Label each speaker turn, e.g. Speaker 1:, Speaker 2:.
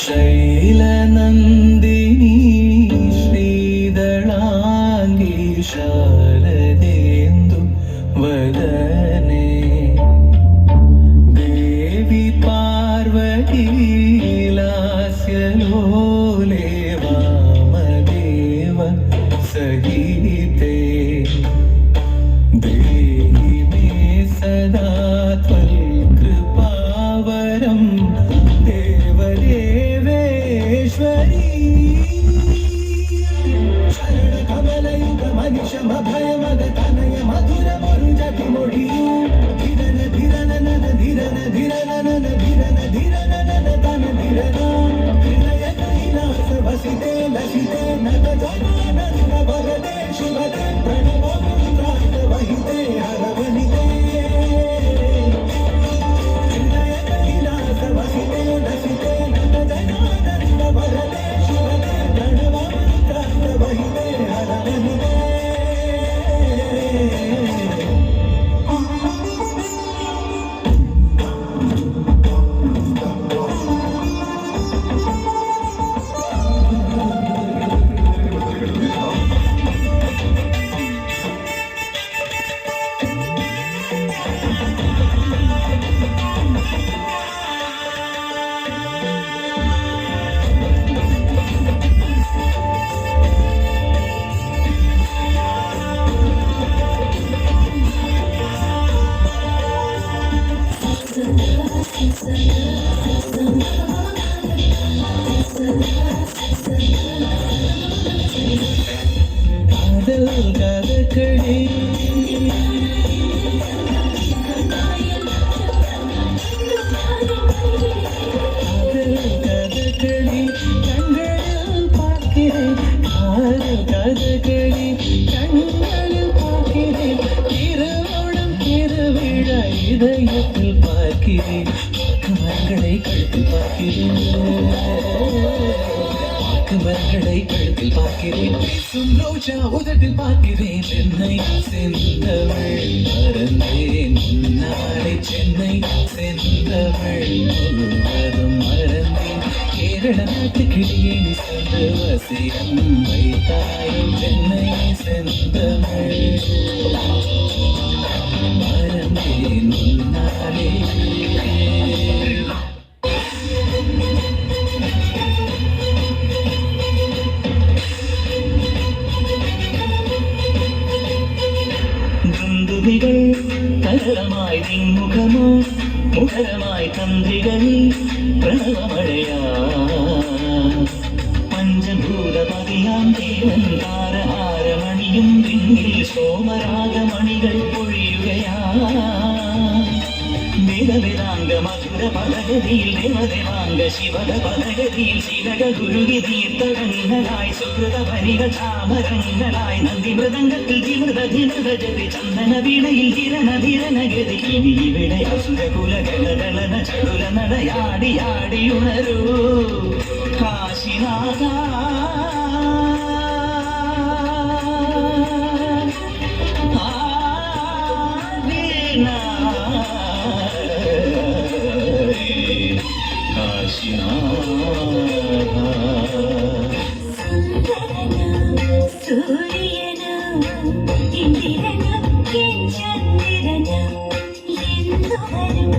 Speaker 1: शैलनन्दिनी श्रीदलाङ्गीशा शरणकमलयुग मनिषमभयमगतनय मधुरमरुजति मोडि Dhiran Dhiran none Dhiran Dhiran none Dhiran Dhiran none तन धिरन हृदय कैलास वसिते लसिते नत जनानन्द கதக்களே காதல் கண்களில் பார்க்கிறேன். காதல் கதக்களே கண்களில் பார்க்கிறேன். இரவோடும் திருவிழா இதயத்தில் பார்க்கிறேன். மரங்களை கழுத்தில் பார்க்கிறேன். மரங்களை கழுத்தில் பார்க்கிறேன். பேசும் ரோஜா உதட்டில் பார்க்கிறேன். சென்னை செந்தவள் மறந்தேன். நாளை சென்னை செந்தவள் முழுவதும் மறந்தேன். கேரள நாட்டு கிளியே நீ சென்று வசியம் வைத்தாயும் சென்னை செந்தவள் நகரமாய் நின்முகமோ முகரமாய் தந்திகளில் பிரணவமழையா பஞ்சபூத பதியாம் தேவன் தாரஹாரமணியும் விண்ணில் சோமராக மணிகள் பொழியுகையா മധുര പദഗതിയിൽ ദേവദേവാംഗ ശിവക പദഗതിയിൽ ശിലക ഗുരുകി തീർത്ഥകങ്ങളായി സുഹൃത പരിക ചാമരങ്ങളായി നന്ദി മൃദംഗത്തിൽ ജിമൃത ധിമൃത ജതി ചന്ദന വീണയിൽ ധിരണ ഇനി ഇവിടെ അസുര കുല ഗളഗളന ചടുല നടയാടിയാടി ഉണരൂ കാശിനാഥ
Speaker 2: സൂര്യനും ഇന്ദിരനും ചന്ദ്രനും എന്തു വരും